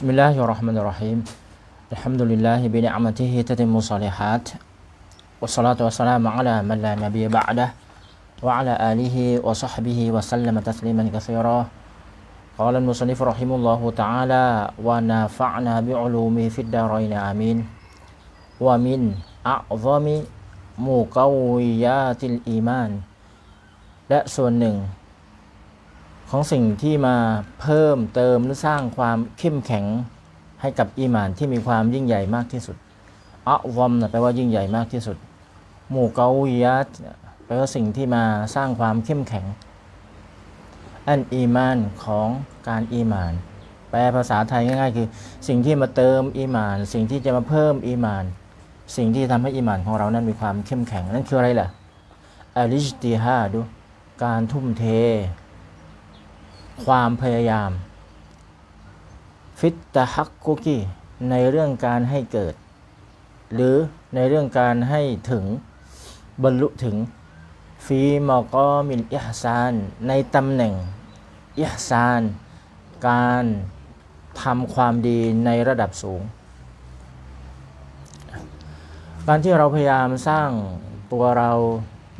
بسم الله الرحمن الرحيم الحمد لله بنعمته تتم الصالحات والصلاة والسلام على من لا نبي بعده وعلى آله وصحبه وسلم تسليما كثيرا قال المصنف رحمه الله تعالى ونفعنا بعلومه في الدارين آمين ومن أعظم مقويات الإيمان และส่วนหนึ่ง ของสิ่งที่มาเพิ่มเติมหรือสร้างความเข้มแข็งให้กับอีมานที่มีความยิ่งใหญ่มากที่สุดอัวอมนะแปลว่ายิ่งใหญ่มากที่สุด หมู่เกาวิยัตแปลว่าสิ่งที่มาสร้างความเข้มแข็ง อันอีมานของการอีมาน แปลภาษาไทยง่ายๆ คือ สิ่งที่มาเติมอีมาน สิ่งที่จะมาเพิ่มอีมาน สิ่งที่ทำให้อีมานของเรานั้นมีความเข้มแข็งนั่นคืออะไรล่ะอัลิจติฮาดูการทุ่มเท ความพยายาม ฟิตตะฮักกุกีในเรื่องการให้เกิด หรือในเรื่องการให้ถึงบรรลุถึง ฟีมอกอมินอิฮซาน ในตำแหน่งอิฮซาน การทำความดีในระดับสูง การที่เราพยายามสร้างตัวเรา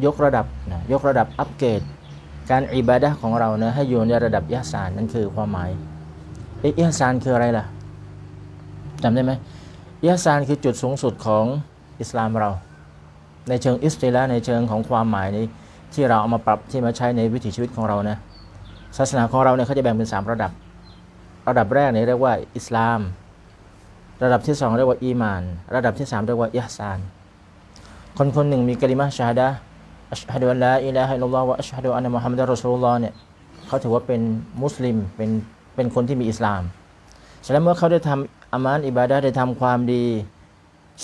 ยกระดับนะยกระดับอัปเกรด การอิบาดะของเราเนะให้อยู่ในระดับอิฮซานนั่นคือความหมายเอ๊ะอิฮซานคืออะไรล่ะจำได้ไหมอิฮซานคือจุดสูงสุดของอิสลามเรา ในเชิงอิสติละในเชิงของความหมายนี้ที่เราเอามาปรับที่มาใช้ในวิถีชีวิตของเรานะศาสนาของเราเนี่ยเขาจะแบ่งเป็น 3 ระดับ ระดับแรกเนี่ยเรียกว่าอิสลาม ระดับที่ 2 เรียกว่าอีมาน ระดับที่ 3 เรียกว่าอิฮซาน คนคนหนึ่งมีกลิมะชาดะ อัชฮะดุอัลลาอิลาฮะอิลลัลลอฮ์วะอัชฮะดุอันนมุฮัมมัดรอซูลุลลอฮ์เนี่ยเขาถือว่าเป็นมุสลิมเป็นเป็นคนที่มีอิสลามฉะนั้นเมื่อเขาได้ทำอามานอิบาดะได้ทำความดี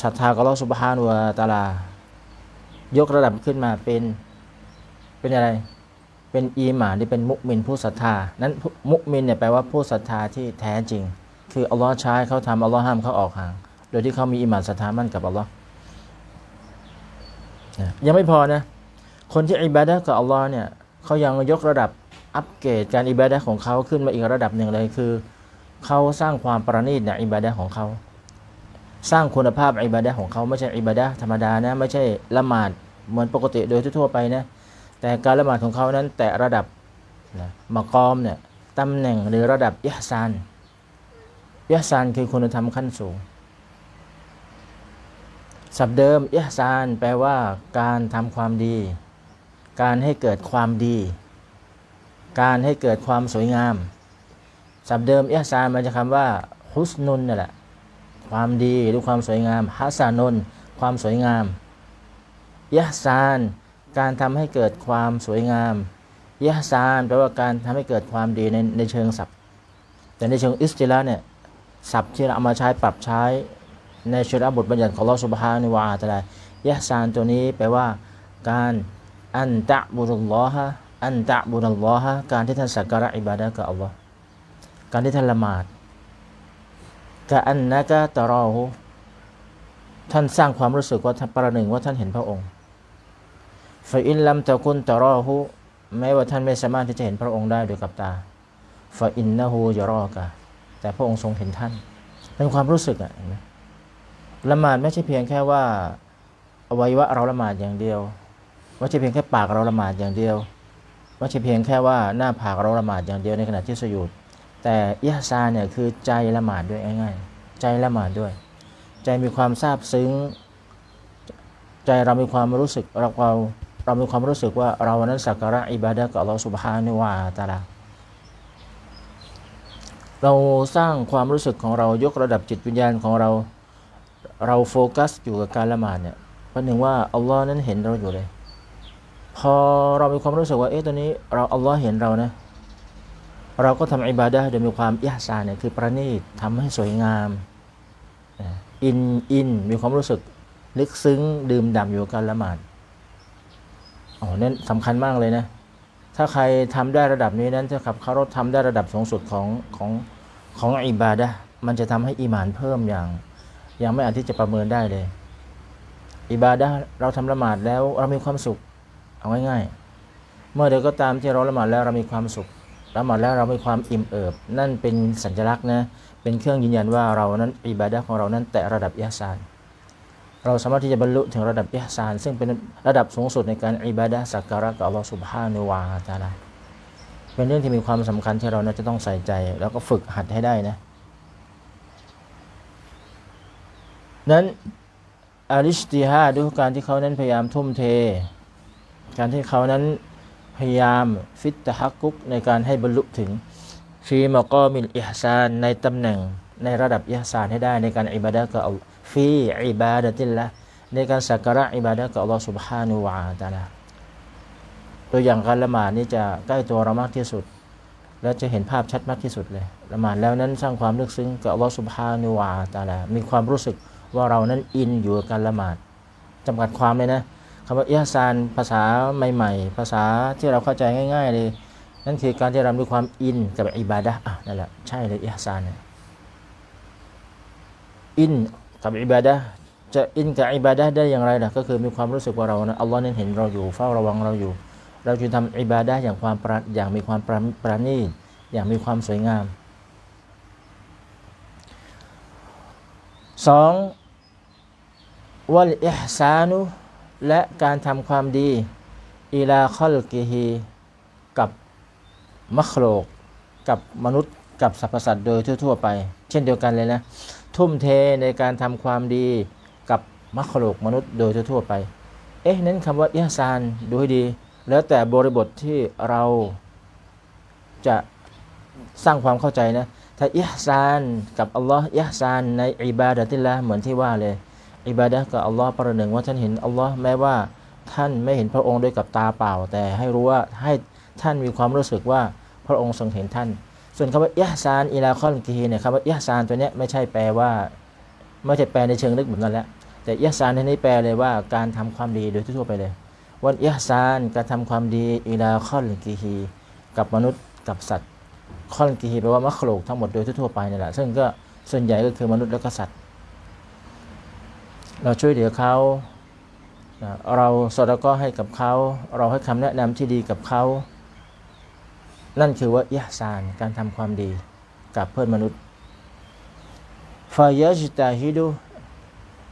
ศรัทธากับอัลลอฮ์ซุบฮานุวะตาลายกระดับขึ้นมาเป็นเป็นอะไรเป็นอีหมานที่เป็นมุมินผู้ศรัทธา นั้นมุมินเนี่ยแปลว่าผู้ศรัทธาที่แท้จริง คืออัลลอฮ์ใช้เขาทำอัลลอฮ์ห้ามเขาออกห่าง โดยที่เขามีอีหมานศรัทธามั่นกับอัลลอฮ์ยังไม่พอนะ คนที่อิบาดะกับอัลลอฮ์เนี่ยเขายังยกระดับอัปเกรดการอิบาดะของเขาขึ้นมาอีกระดับหนึ่งเลยคือเขาสร้างความประณีตในอิบาดะของเขา สร้างคุณภาพอิบาดะของเขาไม่ใช่อิบาดะธรรมดานะไม่ใช่ละหมาดเหมือนปกติโดยทั่วไปนะแต่การละหมาดของเขานั้นแต่ระดับนะมากอมเนี่ยตำแหน่งหรือระดับอิฮซานอิฮซานคือคุณธรรมขั้นสูงศัพท์เดิมอิฮซานแปลว่าการทำความดี การให้เกิดความดี การให้เกิดความสวยงามศัพท์เดิมอิซานมาจากคำว่าฮุสนุนนั่แหละความดีหรือความสวยงามฮัสานนความสวยงามยะซาน การทำให้เกิดความสวยงามยะซานแปลว่าการทำให้เกิดความดีในในเชิงศัพท์ แต่ในเชิงอิสติละเนี่ยศัพท์ที่เราเอามาใช้ปรับใช้ในชรบทบัญญัติของลอสุบฮานิวาตะลายะซานตัวนี้แปลว่าการ อันตะบุรุลลอฮะอันตะบุรุลลอฮะการที่ท่านสักการะอิบาดะกับอัลลอฮ์การที่ท่านละหมาดกะอันนะกะตะรอหูท่านสร้างความรู้สึกว่าท่านประหนึ่งว่าท่านเห็นพระองค์ฟาอินลัมตะกุนตะรอหูแม้ว่าท่านไม่สามารถที่จะเห็นพระองค์ได้ด้วยกับตาฟาอินนะฮูยรอกะแต่พระองค์ทรงเห็นท่าน เป็นความรู้สึกอะเห็นไหมละหมาดไม่ใช่เพียงแค่ว่าอวัยวะเราละหมาดอย่างเดียว ไม่ใช่เพียงแค่ปากเราละหมาดอย่างเดียวไม่ใช่เพียงแค่ว่าหน้าผากเราละหมาดอย่างเดียวในขณะที่สยุดแต่อิฮซาเนี่ยคือใจละหมาดด้วยง่ายๆ ใจละหมาดด้วย ใจมีความซาบซึ้ง ใจเรามีความรู้สึกเราเราเรามีความรู้สึกว่าเรานั้นสักการะอิบาดะกับอัลลอฮฺสุบฮานิวาตาลาเราสร้างความรู้สึกของเรายกระดับจิตวิญญาณของเราเราโฟกัสอยู่กับการละหมาดเนี่ยปราะหนึ่งว่าอัลลอฮ์นั้นเห็นเราอยู่เลย พอเรามีความรู้สึกว่าเอ๊ะตอนนี้เราอัลลอฮ์เห็นเรานะเราก็ทำอิบาดะห์โดยมีความอิฮซาเนี่ยคือประณีตทำให้สวยงามอินอินมีความรู้สึกลึกซึ้งดื่มด่ำอยู่กับการละหมาดอ๋อนั่นสำคัญมากเลยนะ ถ้าใครทำได้ระดับนี้นั้นถ้าขับเขาทำได้ระดับสูงสุดของของของอิบาดะมันจะทำให้อีหมานเพิ่มอย่าง ยังไม่อาจที่จะประเมินได้เลย อิบาดะเราทำละหมาดแล้วเรามีความสุข เอาง่ายๆ เมื่อเดียวก็ตามที่เราละหมาดแล้วเรามีความสุขละหมาดแล้วเรามีความอิ่มเอิบ นั่นเป็นสัญลักษณ์นะเป็นเครื่องยืนยันว่าเรานั้นอิบาดะของเรานั้นแตะระดับอิฮซานเราสามารถที่จะบรรลุถึงระดับอิฮซาน ซึ่งเป็นระดับสูงสุดในการอิบาดะสักการะกับอัลลอฮฺสุบฮานุวาตะอาลาเป็นเรื่องที่มีความสำคัญที่เรานะจะต้องใส่ใจ แล้วก็ฝึกหัดให้ได้นะนั้นอาริชติฮาด้วยการที่เขานั้นพยายามทุ่มเท การที่เขานั้นพยายามฟิตตะฮักกุกในการให้บรรลุถึงฟีมากอมิลอิฮซานในตำแหน่งในระดับอิฮซานให้ได้ในการอิบาดะห์กับอัลฟีอิบาดะติลละในการสักการะอิบาดะห์กับอัลลอฮฺสุบฮานุวาตะอาลาตัวอย่างการละหมาดนี่จะใกล้ตัวเรามากที่สุด และจะเห็นภาพชัดมากที่สุดเลยละหมาดแล้วนั้นสร้างความลึกซึ้งกับอัลลอฮฺสุบฮานุวาตะอาลามีความรู้สึกว่าเรานั้นอินอยู่กับการละหมาดจำกัดความเลยนะ คำว่าอิฮซานภาษาใหม่ๆ ภาษาที่เราเข้าใจง่ายๆเลยนั่นคือการที่เรามีความอินกับอิบาดะอะนั่นแหละใช่เลยอิฮซานอินกับอิบาดะจะอินกับอิบาดะได้อย่างไรล่ะก็คือมีความรู้สึกว่าเรานะอัลลอฮ์นั้นเห็นเราอยู่เฝ้าระวังเราอยู่ เราจึงทำอิบาดะอย่างความประอย่างมีความประประณีตอย่างมีความสวยงามสองวัลอิฮซานุ และการทำความดีอิลาคอลกิฮีกับมัคโลก กับมนุษย์กับสรรพสัตว์โดยทั่ว ๆ ไป เช่นเดียวกันเลยนะ ทุ่มเทในการทำความดีกับมัคโลกมนุษย์โดยทั่ว ๆ ไป เอ๊ะนั้นคำว่าอิฮซานดูให้ดี แล้วแต่บริบทที่เราจะสร้างความเข้าใจนะ ถ้าอิฮซานกับอัลลอฮ์อิฮซานในอิบาดะติลละเหมือนที่ว่าเลย อิบาดะกับอัลลอฮ์ประหนึ่งว่าท่านเห็นอัลลอฮ์แม้ว่าท่านไม่เห็นพระองค์ด้วยกับตาเปล่า แต่ให้รู้ว่าให้ท่านมีความรู้สึกว่าพระองค์ทรงเห็นท่าน ส่วนคำว่าอิฮซานอิลาคอนกีเนี่ยคำว่าอิฮซานตัวเนี้ยไม่ใช่แปลว่า ไม่ใช่แปลในเชิงลึกแบบนั้นแหละแต่อิฮซานในนี้แปลเลยว่าการทำความดีโดยทั่วไปเลยวันอิฮซานการทำความดีอิลาคอนกีฮีกับมนุษย์กับสัตว์คอนกีฮีแปลว่ามัคโลกทั้งหมดโดยทั่วไปนี่แหละซึ่งก็ส่วนใหญ่ก็คือมนุษย์และก็สัตว์ เราช่วยเหลือเขา เราสดก็ให้กับเขา เราให้คำแนะนำที่ดีกับเขา นั่นคือว่าอิฮซานการทำความดีกับเพื่อนมนุษย์ฟายะจิตาฮิดู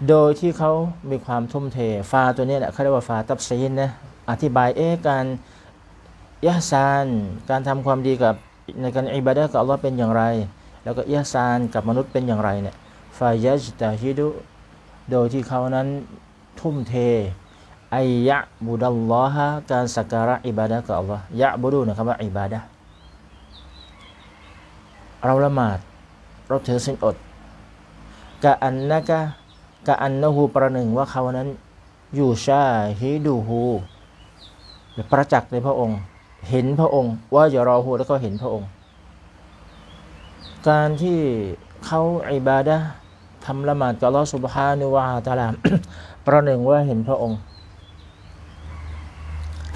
โดยที่เขามีความทุ่มเท ฟาตัวนี้แหละเขาเรียกว่าฟาตับซีนนะ อธิบายเอ๊ะการอิฮซาน การทำความดีกับในการอิบาดะกับอัลลอฮ์เป็นอย่างไร แล้วก็อิฮซานกับมนุษย์เป็นอย่างไรเนี่ย ฟายะจิตาฮิดู โดยที่เขานั้นทุ่มเทอายะบุดัลลอฮะการสักการะอิบาดะกับอัลลอฮ์ยะบุดูนะครับว่าอิบาดะเราละหมาดเราถือสินอดกะอันนะกะกะอันนะฮูประหนึ่งว่าเขานั้นอยู่ชาฮิดูฮูประจักษ์ในพระองค์ เห็นพระองค์ ว่าอย่ารอฮูแล้วก็เห็นพระองค์ การที่เขาอิบาดะ ทำละหมาดกับอัลอสุบฮานุวาตาลาประหนึ่งว่าเห็นพระองค์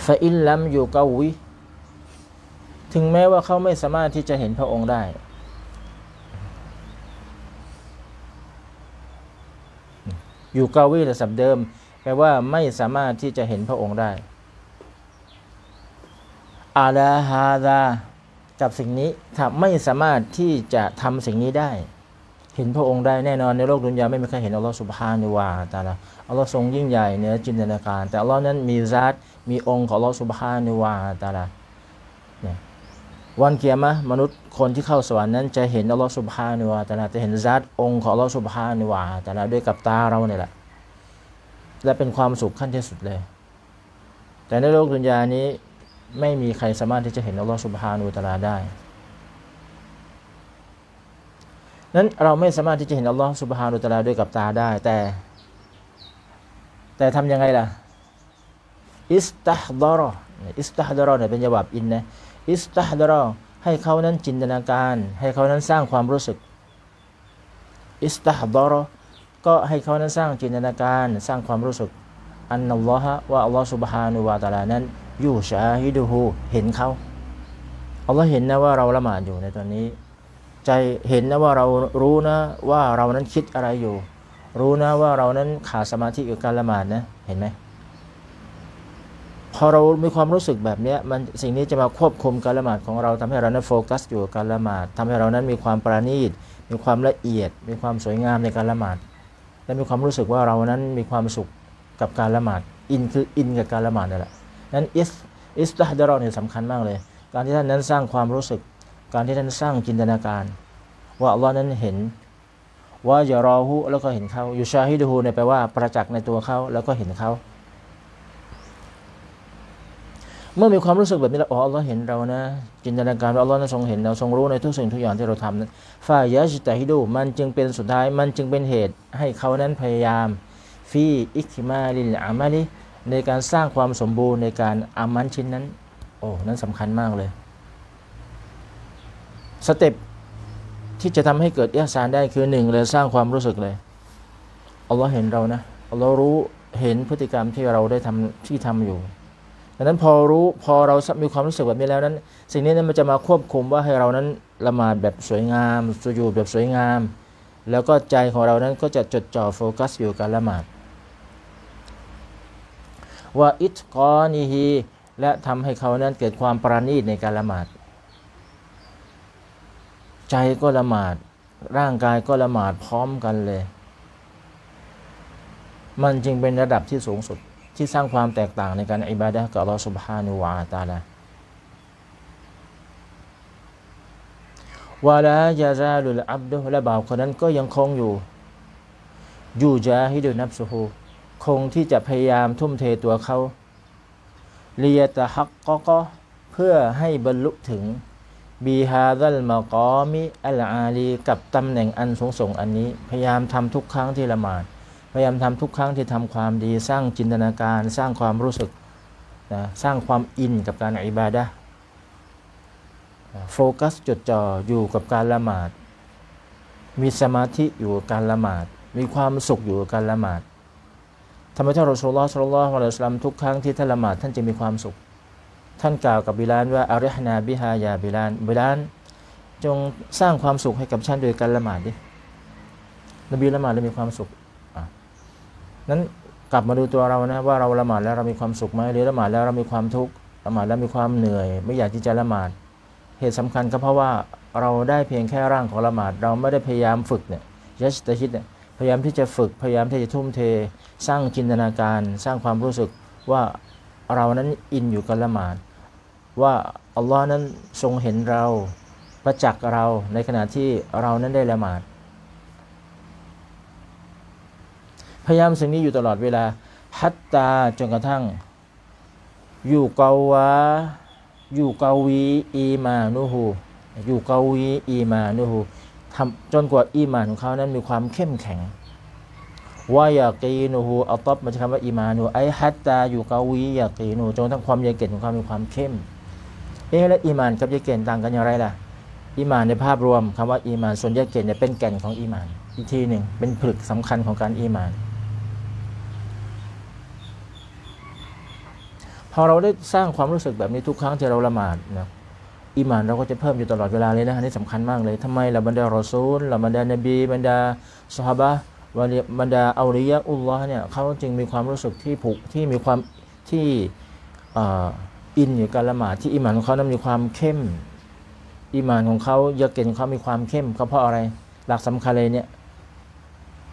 ฟาอินลัมอยู่เกาวิถึงแม้ว่าเขาไม่สามารถที่จะเห็นพระองค์ได้ อยู่เกาวิแต่สับเดิมแปลว่าไม่สามารถที่จะเห็นพระองค์ได้อาลาฮาดากับสิ่งนี้ถ้าไม่สามารถที่จะทำสิ่งนี้ได้ เห็นพระองค์ได้แน่นอนในโลกดุนยาไม่มีใครเห็นอัลลอฮฺสุบฮานุวาตาลาอัลลอฮ์ทรงยิ่งใหญ่เหนือจินตนาการ แต่อัลลอฮ์นั้นมีซัดมีองค์ของอัลลอฮฺสุบฮานุวาตาลาเนี่ยวันเกียรมะมนุษย์คนที่เข้าสวรรค์นั้นจะเห็นอัลลอฮฺสุบฮานุวาตาลาจะเห็นซัดองค์ของอัลลอฮฺสุบฮานุวาตาลาด้วยกับตาเราเนี่ยแหละและเป็นความสุขขั้นที่สุดเลย แต่ในโลกดุนยานี้ไม่มีใครสามารถที่จะเห็นอัลลอฮฺสุบฮานุวาตาลาได้ นั้นเราไม่สามารถที่จะเห็นอัลลอฮฺสุบฮานุตะลาด้วยกับตาได้ แต่ แต่ทำยังไงล่ะอิสตัฮดารออิสตัฮดารอเนี่ยเป็นจวับอินนะอิสตัฮดารอให้เขานั้นจินตนาการ ให้เขานั้นสร้างความรู้สึกอิสตัฮดารอก็ให้เขานั้นสร้างจินตนาการสร้างความรู้สึกอันนัลลอฮะว่าอัลลอฮฺสุบฮานุวาตะอาลานั้นอยู่ชาฮิดูฮูเห็นเขาอัลลอฮ์เห็นนะว่าเราละหมาดอยู่ในตอนนี้ ใจเห็นนะว่าเรารู้นะว่าเรานั้นคิดอะไรอยู่ รู้นะว่าเรานั้นขาดสมาธิกับการละหมาดนะเห็นไหมพอเรามีความรู้สึกแบบนี้มันสิ่งนี้จะมาควบคุมการละหมาดของเราทำให้เรานั้นโฟกัสอยู่กับการละหมาดทำให้เรานั้นมีความประณีตมีความละเอียด มีความสวยงามในการละหมาด และมีความรู้สึกว่าเรานั้นมีความสุขกับการละหมาดอินคืออินกับการละหมาดนั่นแหละนั้นอิสอิสตาฮดารอเนี่ยสำคัญมากเลย การที่ท่านนั้นสร้างความรู้สึก การที่ท่านสร้างจินตนาการ ว่าอัลลอฮ์นั้นเห็น ว่าอย่ารอหูแล้วก็เห็นเขาอยู่ชาฮิดูฮูเนี่ยแปลว่าประจักษ์ในตัวเขาแล้วก็เห็นเขาเมื่อมีความรู้สึกแบบนี้แล้วอ๋ออัลลอฮ์เห็นเรานะ จินตนาการว่าอัลลอฮ์นั้นทรงเห็นเราทรงรู้ในทุกสิ่งทุกอย่างที่เราทำนั้นฟายะจิตะฮิดูมันจึงเป็นสุดท้ายมันจึงเป็นเหตุให้เขานั้นพยายามฟีอิคิมาลิลอามาลิในการสร้างความสมบูรณ์ในการอามันชิ้นนั้น โอ้ นั้นสำคัญมากเลย สเต็ปที่จะทำให้เกิดอิฮซานได้คือหนึ่งเลยสร้างความรู้สึกเลยอัลลอฮ์เห็นเรานะอัลลอฮ์รู้เห็นพฤติกรรมที่เราได้ทำที่ทำอยู่ดังนั้นพอรู้พอเรามีความรู้สึกแบบนี้แล้วนั้น สิ่งนี้นั้นมันจะมาควบคุมว่าให้เรานั้นละหมาดแบบสวยงามสุญูดแบบสวยงาม แล้วก็ใจของเรานั้นก็จะจดจ่อโฟกัสอยู่กับการละหมาดว่าอิตกอนีฮีและทำให้เขานั้นเกิดความประณีตในการละหมาด ใจก็ละหมาด ร่างกายก็ละหมาดพร้อมกันเลย มันจึงเป็นระดับที่สูงสุดที่สร้างความแตกต่างในการอิบาดะกับอัลลอฮฺสุบฮานุวาตาลาวะลายาซาลุลอับดุและบ่าวคนนั้นก็ยังคงอยู่ อยู่จาฮิดุนับสุฮูคงที่จะพยายามทุ่มเทตัวเขาเลียตะฮักก็ก็เพื่อให้บรรลุถึง บีฮาดัลมากอมิอัลอาลีกับตำแหน่งอันสูงส่งอันนี้ พยายามทำทุกครั้งที่ละหมาดพยายามทำทุกครั้งที่ทำความดี สร้างจินตนาการ สร้างความรู้สึกนะสร้างความอินกับการอิบาดะโฟกัสจดจ่ออยู่กับการละหมาด มีสมาธิอยู่กับการละหมาด มีความสุขอยู่กับการละหมาดทำไมท่านรอสูลลอฮ์สัลลัลลอฮุอะลัยฮิวะซัลลัมทุกครั้งที่ท่านละหมาดท่านจะมีความสุข ท่านกล่าวกับบิลานว่าอาริฮนาบิฮายาบิลานบิลาน จงสร้างความสุขให้กับฉันโดยการละหมาดดินบีละหมาดแล้วมีความสุขนั้นกลับมาดูตัวเรานะว่าเราละหมาดแล้วเรามีความสุขไหมหรือละหมาดแล้วเรามีความทุกข์ละหมาดแล้วมีความเหนื่อย ไม่อยากที่จะละหมาด เหตุสำคัญก็เพราะว่าเราได้เพียงแค่ร่างของละหมาด เราไม่ได้พยายามฝึกเนี่ยยัชตะฮิดเนี่ยพยายามที่จะฝึกพยายามที่จะทุ่มเท สร้างจินตนาการ สร้างความรู้สึกว่าเรานั้นอินอยู่กับละหมาด ว่าอัลลอฮ์นั้นทรงเห็นเราประจักษ์เราในขณะที่เรานั้นได้ละหมาด พยายามสิ่งนี้อยู่ตลอดเวลา ฮัตตาจนกระทั่ง อยู่เกาวะอยู่เกาวีอีมานุฮูอยู่เกาวีอีมานุฮูทำจนกว่าอีมานของเขานั้นมีความเข้มแข็งวายากีนูฮูเอาตบมาใช้คำว่าอีมานูไอฮัตตาอยู่เกาวียากีนูจนกระทั้งความยาเกตของเขามีความเข้ม เอ๊ะแล้วอีมานกับยาเกตต่างกันอย่างไรล่ะอีมานในภาพรวมคำว่าอีมานส่วนยาเกตเนี่ยเป็นแก่นของอีมาน อีกทีหนึ่งเป็นผลึกสำคัญของการอีมาน พอเราได้สร้างความรู้สึกแบบนี้ทุกครั้งที่เราละหมาดนะอีมานเราก็จะเพิ่มอยู่ตลอดเวลาเลยนะอันนี้สำคัญมากเลยทำไมเราบรรดารอซูลเราบรรดานบีบรรดาสฮาบะห์บรรดาอัลริยะอุลลอฮ์เนี่ยเขาจึงมีความรู้สึกที่ผูกที่มีความที่ อินอยู่การละหมาดที่อีหมานของเขานั้นมีความเข้มอีหมานของเขายาเกณฑ์ของเขามีความเข้มก็เพราะอะไร หลักสำคัญเลยเนี่ย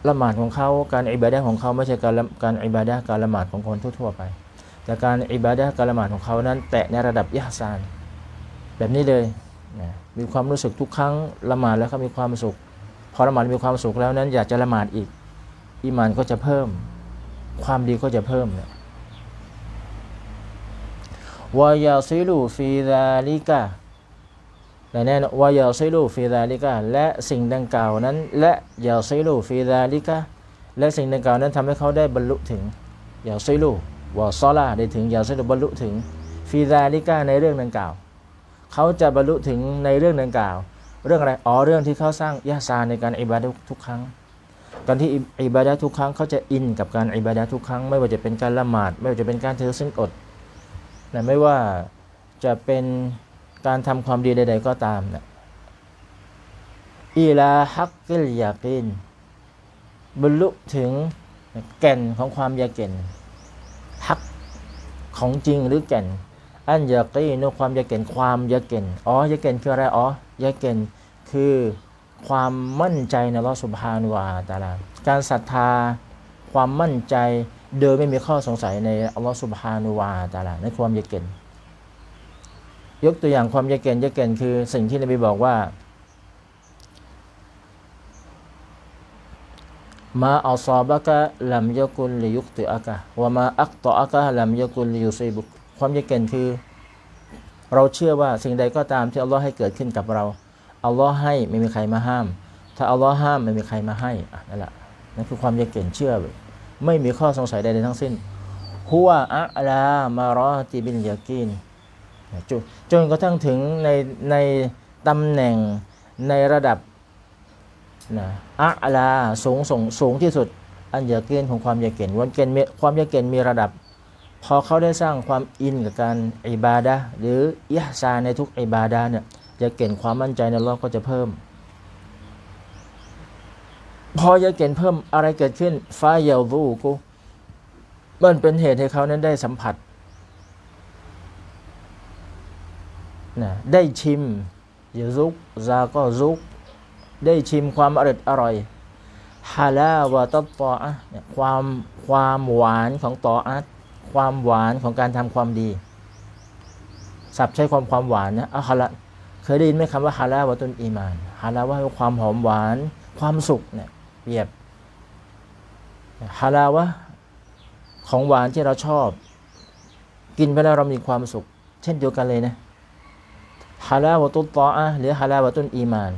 ละหมาดของเขาการอิบาดะห์ของเขาไม่ใช่การละการอิบาดะห์การละหมาดของคนทั่วๆไป แต่การอิบาดะห์การละหมาดของเขานั้นแตะในระดับอิฮซาน แบบนี้เลยนะมีความรู้สึกทุกครั้งละหมาดแล้วเขามีความสุข พอละหมาดมีความสุขแล้วนั้นอยากจะละหมาดอีกอีหมานก็จะเพิ่ม ความดีก็จะเพิ่มเนี่ย วายาซิลูฟีดาลิกาและแน่นวายาซิลูฟีดาลิกาและสิ่งดังกล่าวนั้น และยาซิลูฟีดาลิกาและสิ่งดังกล่าวนั้นทำให้เขาได้บรรลุถึงยาซิลูวาซอลาได้ถึงยาซิลูบรรลุถึงฟีดาลิกาในเรื่องดังกล่าว เขาจะบรรลุถึงในเรื่องดังกล่าว เรื่องอะไรอ๋อเรื่องที่เขาสร้างยาซาในการอิบาดะทุกครั้งการที่อิบาดะทุกครั้งเขาจะอินกับการอิบาดะทุกครั้ง ไม่ว่าจะเป็นการละหมาด ไม่ว่าจะเป็นการถือศีลอด นะไม่ว่าจะเป็นการทำความดีใด ๆ ก็ตามนะอีลาฮักกิลยากิน บรรลุถึงแก่นของความยาเก่นฮักของจริงหรือแก่น อันยากีนความยาเก่นความยาเก่นอ๋อยาเก่นคืออะไรอ๋อยาเก่นคือความมั่นใจในลอสุบานุวาตาลาการศรัทธา ความมั่นใจ โดยไม่มีข้อสงสัยในอัลลอฮฺสุบฮานุวาตาลาในความยาเกนยกตัวอย่างความยาเกนยาเกนคือสิ่งที่นบีบอกว่ามาอัลซอบะกะลัมยะกุลลิยุกติอะกะวะมาอักตออะกะลัมยะกุลลิยุซีบุกความยากเกนคือ เราเชื่อว่าสิ่งใดก็ตามที่อัลลอฮ์ให้เกิดขึ้นกับเราอัลลอฮ์ให้ไม่มีใครมาห้าม ถ้าอัลลอฮ์ห้ามไม่มีใครมาให้นั่นแหละนั่นคือความยากเกนเชื่อ ไม่มีข้อสงสัยใดๆทั้งสิ้นหัวอะลามารอติบินยากีนจนจนกระทั่งถึงในในตำแหน่งในระดับนะอะลาสูงส่งสูงที่สุด อันยาเกณฑ์ของความยาเกณฑ์วันเกณฑ์มีความยาเกณฑ์มีระดับ พอเขาได้สร้างความอินกับการอิบาดะหรืออิฮซาในทุกอิบาดะเนี่ยยาเกณฑ์ความมั่นใจในอัลเลอก็จะเพิ่ม พอยาเกณฑ์เพิ่มอะไรเกิดขึ้นฟ้าเยาวูกูมันเป็นเหตุให้เขานั้นได้สัมผัสนะได้ชิมยาซุกซาก็ซุก ได้ชิมความอร่อยอร่อยฮาลาวะตัตออะความความหวานของตออัตความหวานของการทำความดีศัพท์ใช้ความความหวานนะอะฮาละเคยได้ยินไหมคำว่าฮาลาวะตุนอีมานฮาลาวะคือความหอมหวาน ความสุขเนี่ย เรียบฮาลาวะของหวานที่เราชอบ กินไปแล้วเรามีความสุข เช่นเดียวกันเลยนะฮาลาวะตุตตออะหรือฮาลาวะตุนอีมาน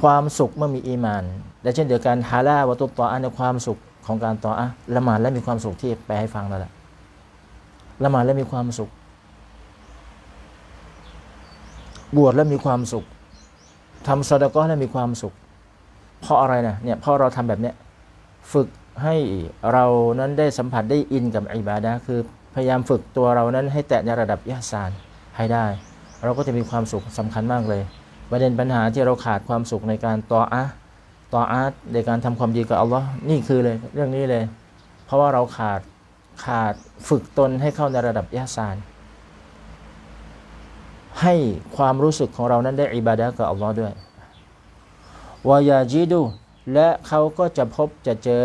ความสุขเมื่อมีอีมาน และเช่นเดียวกันฮาลาวะตุตตออะในความสุขของการต่ออะละหมาดและมีความสุขที่แปลให้ฟังนั่นแหละละหมาดและมีความสุข บวชแล้วมีความสุขทำซอดก็แล้วมีความสุข เพราะอะไรนะเนี่ยเพราะเราทำแบบเนี้ยฝึกให้เรานั้นได้สัมผัสได้อินกับอิบาดะคือพยายามฝึกตัวเรานั้นให้แตะในระดับยะซานให้ได้ เราก็จะมีความสุขสำคัญมากเลย ประเด็นปัญหาที่เราขาดความสุขในการต่ออะต่ออาร์ตในการทำความดีกับอัลลอฮ์นี่คือเลยเรื่องนี้เลย เพราะว่าเราขาดขาดฝึกตนให้เข้าในระดับยะซานให้ความรู้สึกของเรานั้นได้อิบาดะกับอัลลอฮ์ด้วย วายาจิดูและเขาก็จะพบจะเจอ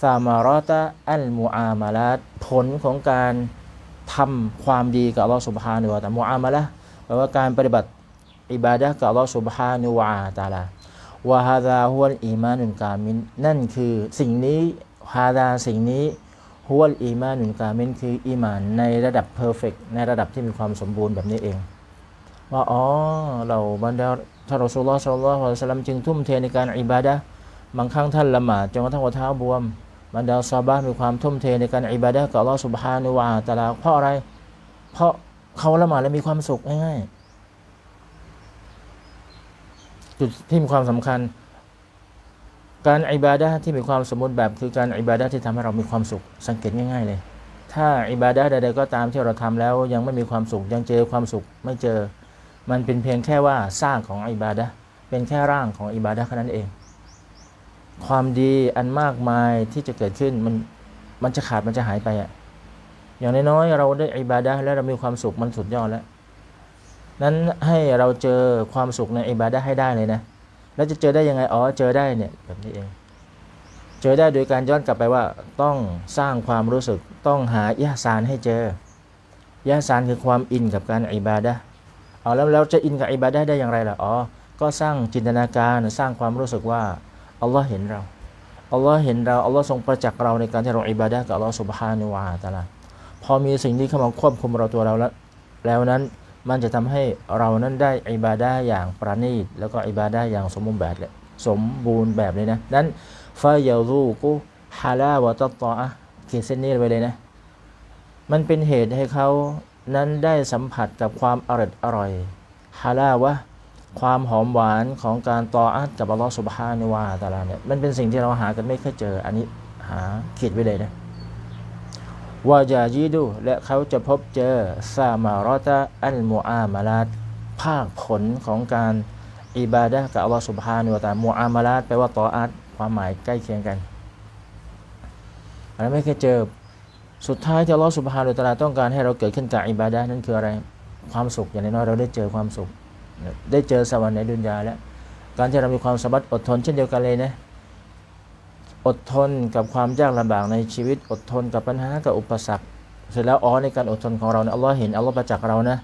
ซามารอตะอัลมูอามาลาตผลของการทำความดีกับอัลลอฮ์สุบฮานุวะตะมูอามาละแปลว่าการปฏิบัติอิบาดะกับอัลลอฮ์สุบฮานุวะตาลาวะฮาดาฮุวลอีมานุนกามินนั่นคือสิ่งนี้ฮาดาสิ่งนี้ฮุวลอีมานุนกามินคืออีมานในระดับเพอร์เฟกในระดับที่มีความสมบูรณ์แบบนี้เอง ว่าอ๋อเราบรรดา ท่านรอสูลลอฮ์สัลลัลลอฮุอะลัยฮิวะซัลลัมจึงทุ่มเทในการอิบาดะบางครั้งท่านละหมาดจนกระทั่งว่าเท้าบวมบรรดาซาบะมีความทุ่มเทในการอิบาดะกับอัลลอฮ์สุบฮานุวะตะอาลาเพราะอะไร เพราะเขาละหมาดแล้วมีความสุขง่ายๆจุดที่มีความสำคัญ การอิบาดะที่มีความสมบูรณ์แบบคือการอิบาดะที่ทำให้เรามีความสุข สังเกตง่ายๆเลย ถ้าอิบาดะใดๆก็ตามที่เราทำแล้วยังไม่มีความสุขยังเจอความสุขไม่เจอ มันเป็นเพียงแค่ว่าสร้างของอิบาดะเป็นแค่ร่างของอิบาดะแค่นั้นเอง ความดีอันมากมายที่จะเกิดขึ้นมันมันจะขาดมันจะหายไปอะอย่างน้อยๆเราได้อิบาดะแล้วเรามีความสุขมันสุดยอดแล้วนั้นให้เราเจอความสุขในอิบาดะให้ได้เลยนะแล้วจะเจอได้ยังไงอ๋อเจอได้เนี่ยแบบนี้เอง เจอได้โดยการย้อนกลับไปว่าต้องสร้างความรู้สึกต้องหายะซานให้เจอยะซานคือความอินกับการอิบาดะ เอาแล้วเราจะอินกับอิบาดะได้อย่างไรล่ะอ๋อก็สร้างจินตนาการสร้างความรู้สึกว่าอัลลอฮ์เห็นเราอัลลอฮ์เห็นเราอัลลอฮ์ทรงประจักษ์เราในการที่เราอิบาดะกับอัลลอฮ์สุบฮานุวาตาลาพอมีสิ่งนี้เข้ามาควบคุมเราตัวเราแล้วแล้วนั้นมันจะทำให้เรานั้นได้อิบาดะอย่างประณีตแล้วก็อิบาดะอย่างสมบูรณ์แบบเลยสมบูรณ์แบบเลยนะนั้นฟายารูกุฮาลาวะตตออะห์ขีดเส้นนี้ไว้เลยนะ มันเป็นเหตุให้เขา นั้นได้สัมผัสกับความอร่อยอร่อยฮาลาวะความหอมหวานของการต่ออัดกับอัลลอฮ์สุบฮานุวาตาลาเนี่ยมันเป็นสิ่งที่เราหากันไม่เคยเจอ อันนี้หาขีดไว้เลยนะวาจาจีดู และเขาจะพบเจอซามารอตะอัลมูอามาลาตภาคผลของการอิบาดะกับอัลลอฮฺสุบฮานุวะตามูอามาลาตแปลว่าต่ออัดความหมายใกล้เคียงกันอันนั้นไม่เคยเจอ สุดท้ายที่อัลลอฮฺสุบฮานุตะอาลาต้องการให้เราเกิดขึ้นกับอิบาดะห์นั้นคืออะไรความสุขอย่างน้อยเราได้เจอความสุข ได้เจอสวรรค์ในดุนยาแล้ว การที่เรามีความสามารถอดทนเช่นเดียวกันเลยนะอดทนกับความยากลำบากในชีวิต อดทนกับปัญหากับอุปสรรค เสร็จแล้วอ๋อในการอดทนของเราเนี่ยอัลลอฮ์เห็นอัลลอฮ์ประจักษ์เรานะ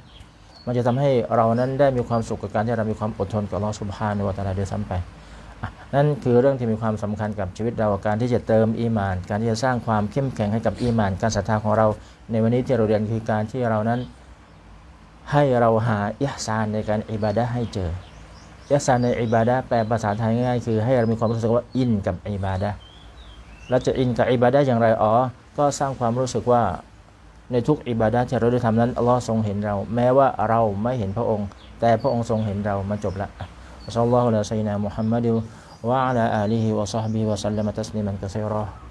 มันจะทำให้เรานั้นได้มีความสุขกับการที่เรามีความอดทนกับอัลลอฮ์สุบฮานุวะตะอาลาด้วยซ้ำไป นั่นคือเรื่องที่มีความสำคัญกับชีวิตเราการที่จะเติมอีมาน การที่จะสร้างความเข้มแข็งให้กับอีมาน การศรัทธาของเรา ในวันนี้ที่เราเรียนคือการที่เรานั้นให้เราหาอิหซานในการอิบาดะให้เจออิหซานในอิบาดะแปลภาษาไทยง่ายๆคือให้เรามีความรู้สึกว่าอินกับอิบาดะเราจะอินกับอิบาดะอย่างไรอ๋อก็สร้างความรู้สึกว่าในทุกอิบาดะที่เราได้ทำนั้นอัลลอฮ์ทรงเห็นเรา แม้ว่าเราไม่เห็นพระองค์ แต่พระองค์ทรงเห็นเรามาจบละ อัสลลัลลอฮุอะลั